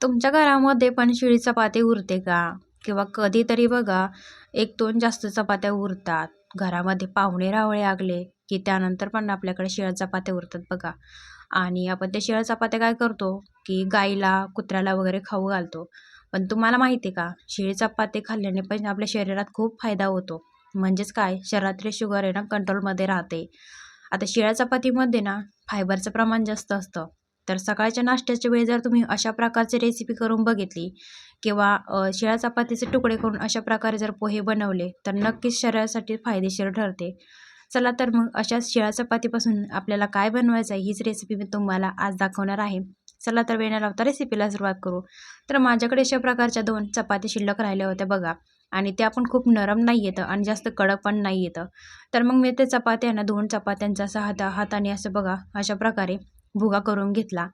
तुमच्या घरामध्ये पण शिळी चपाती उरते का? किंवा कधीतरी बघा एक दोन जास्त चपात्या उरतात. घरामध्ये पाहुणे रावळे आगले की त्यानंतर पण आपल्याकडे शिळ्या चपात्या उरतात बघा. आणि आपण त्या शिळ्या चपात्या काय करतो की गाईला कुत्र्याला वगैरे खाऊ घालतो. पण तुम्हाला माहिती आहे का शिळी चपाती खाल्ल्याने पण आपल्या शरीरात खूप फायदा होतो. म्हणजेच काय? शरीरातली शुगर आहे ना कंट्रोलमध्ये राहते. आता शिळ्या चपातीमध्ये ना फायबरचं प्रमाण जास्त असतं. तर सकाळच्या नाश्त्याच्या वेळी जर तुम्ही अशा प्रकारची रेसिपी करून बघितली किंवा शिळ्या चपातीचे तुकडे करून अशा प्रकारे जर पोहे बनवले तर नक्कीच शरीरासाठी फायदेशीर ठरते. चला तर मग अशा शिळ्या चपातीपासून आपल्याला काय बनवायचं आहे हीच रेसिपी मी तुम्हाला आज दाखवणार आहे. चला तर वेळ न लावता रेसिपीला सुरुवात करू. तर माझ्याकडे अशा प्रकारच्या दोन चपाती शिल्लक राहिल्या होत्या बघा. आणि त्या पण खूप नरम नाही येतं आणि जास्त कडक पण नाही येतं. तर मग मी ते चपात्या ना दोन चपात्यांचा असा हाता हाताने असं बघा अशा प्रकारे. भुगा करून घेतला.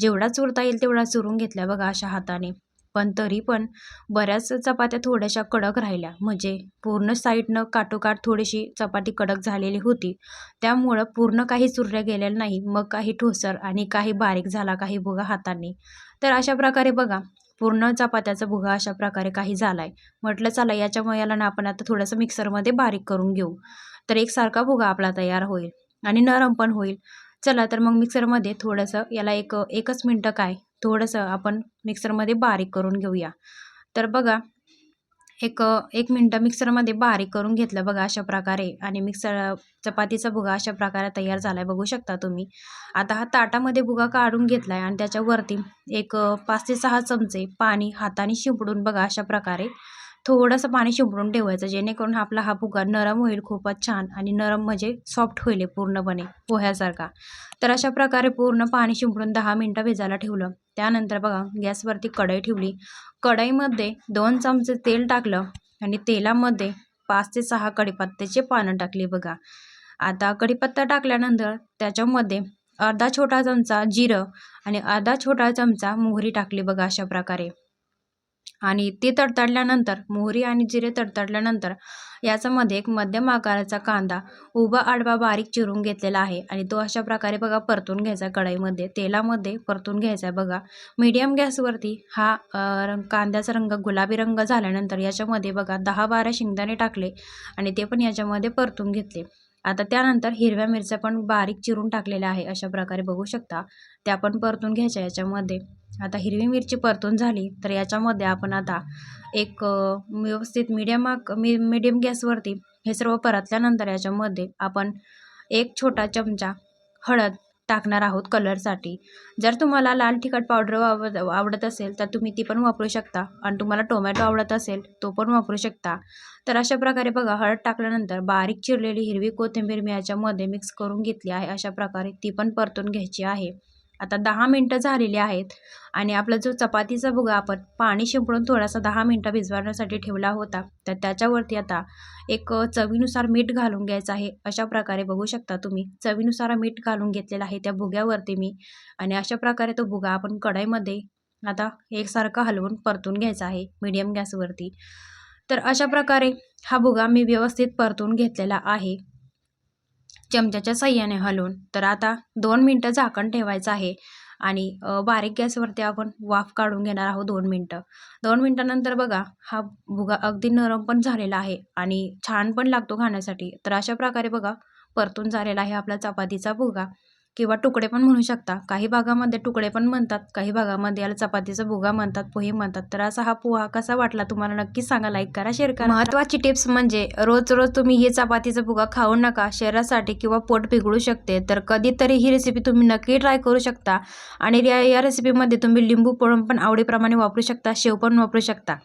जेवढा चुरता येईल तेवढा चुरून घेतला बघा अशा हाताने. पण तरी पण बऱ्याच चपात्या थोड्याशा कडक राहिल्या. म्हणजे पूर्ण साईडनं काठोकाठ थोडीशी चपाती कडक झालेली होती. त्यामुळं पूर्ण काही चुरल्या गेलेलं नाही. मग काही ठोसर आणि काही बारीक झाला काही भुगा हाताने. तर अशा प्रकारे बघा पूर्ण चपात्याचा भुगा अशा प्रकारे काही झाला आहे म्हटलं चला याच्यामुळे याला ना आपण आता थोडंसं मिक्सरमध्ये बारीक करून घेऊ. तर एकसारखा भुगा आपला तयार होईल आणि नरम पण होईल. चला तर मग मिक्सरमध्ये थोडंसं याला एक एकच मिनटं काय थोडंसं आपण मिक्सरमध्ये बारीक करून घेऊया. तर बघा एक एक मिनटं मिक्सरमध्ये बारीक करून घेतलं बघा अशा प्रकारे. आणि मिक्सर चपातीचा भुगा अशा प्रकारे तयार झाला आहे बघू शकता तुम्ही. आता हा ताटामध्ये भुगा काढून घेतला आहे आणि त्याच्यावरती एक पाच ते सहा चमचे पाणी हाताने शिंपडून बघा अशा प्रकारे. थोडंसं पाणी शिंपडून ठेवायचं जेणेकरून आपला हा भुगा नरम होईल खूपच छान आणि नरम म्हणजे सॉफ्ट होईल पूर्णपणे पोह्यासारखा. तर अशा प्रकारे पूर्ण पाणी शिंपडून दहा मिनटं भिजायला ठेवलं. त्यानंतर बघा गॅसवरती कढई ठेवली. कढईमध्ये दोन चमचे तेल टाकलं आणि तेलामध्ये पाच ते सहा कढीपत्त्याचे पानं टाकली बघा. आता कढीपत्ता टाकल्यानंतर त्याच्यामध्ये अर्धा छोटा चमचा जिरं आणि अर्धा छोटा चमचा मोहरी टाकली बघा अशा प्रकारे. आणि ते तडतडल्यानंतर मोहरी आणि जिरे तडतडल्यानंतर याच्यामध्ये एक मध्यम आकाराचा कांदा उभा आडवा बारीक चिरून घेतलेला आहे आणि तो अशा प्रकारे बघा परतून घ्यायचा कढईमध्ये. तेलामध्ये परतून घ्यायचा आहे बघा. मीडियम गॅसवरती हा रंग कांद्याचा रंग गुलाबी रंग झाल्यानंतर याच्यामध्ये बघा दहा बारा शेंगदाणे टाकले आणि ते पण याच्यामध्ये परतून घेतले. आता त्यानंतर हिरव्या मिरच्या पण बारीक चिरून टाकलेल्या आहे अशा प्रकारे बघू शकता. त्या पण परतून घ्यायच्या याच्यामध्ये. आता हिरवी मिरची परतून झाली तर याच्यामध्ये आपण आता एक व्यवस्थित व्यवस्थित मीडियम मी मीडियम गॅसवरती हे सर्व परतल्यानंतर याच्यामध्ये आपण एक छोटा चमचा हळद टाकणार आहोत कलरसाठी. जर तुम्हाला लाल तिखट पावडर आवड आवडत असेल तर तुम्ही ती पण वापरू शकता. आणि तुम्हाला टोमॅटो आवडत असेल तो पण वापरू शकता. तर अशा प्रकारे बघा हळद टाकल्यानंतर बारीक चिरलेली हिरवी कोथिंबीर मी याच्यामध्ये मिक्स करून घेतली आहे. अशा प्रकारे ती पण परतून घ्यायची आहे. आता दहा मिनटं झालेली आहेत. आणि आपला जो चपातीचा भुगा आपण पाणी शिंपडून थोडासा दहा मिनटं भिजवण्यासाठी ठेवला होता. तर त्याच्यावरती आता एक चवीनुसार मीठ घालून घ्यायचं आहे. अशा प्रकारे बघू शकता तुम्ही. चवीनुसार मीठ घालून घेतलेलं आहे त्या भुग्यावरती मी. आणि अशा प्रकारे तो भुगा आपण कढईमध्ये आता एकसारखा हलवून परतून घ्यायचा आहे. मीडियम गॅसवरती. तर अशा प्रकारे हा भुगा मी व्यवस्थित परतून घेतलेला आहे. चमच्याच्या साह्याने हलवून. तर आता दोन मिनटं झाकण ठेवायचं आहे आणि बारीक गॅसवरती आपण वाफ काढून घेणार आहोत दोन मिनटं. दोन मिनटानंतर बघा हा भुगा अगदी नरम पण झालेला आहे आणि छान पण लागतो खाण्यासाठी. तर अशा प्रकारे बघा परतून झालेला आहे आपला चपातीचा भुगा. किंवा तुकडे पण म्हणू शकता. काही भागामध्ये तुकडे पण म्हणतात काही भागामध्ये याला चपातीचा भुगा म्हणतात पोहे म्हणतात. तर असा हा पोहा कसा वाटला तुम्हाला नक्कीच सांगा लाईक करा शेअर करा. महत्त्वाची टिप्स म्हणजे रोज रोज तुम्ही हे चपातीचा भुगा खाऊ नका. शरीरासाठी किंवा पोट बिघडू शकते. तर कधीतरी ही रेसिपी तुम्ही नक्की ट्राय करू शकता. आणि या या रेसिपीमध्ये तुम्ही लिंबू पळून पण आवडीप्रमाणे वापरू शकता शेव पण वापरू शकता.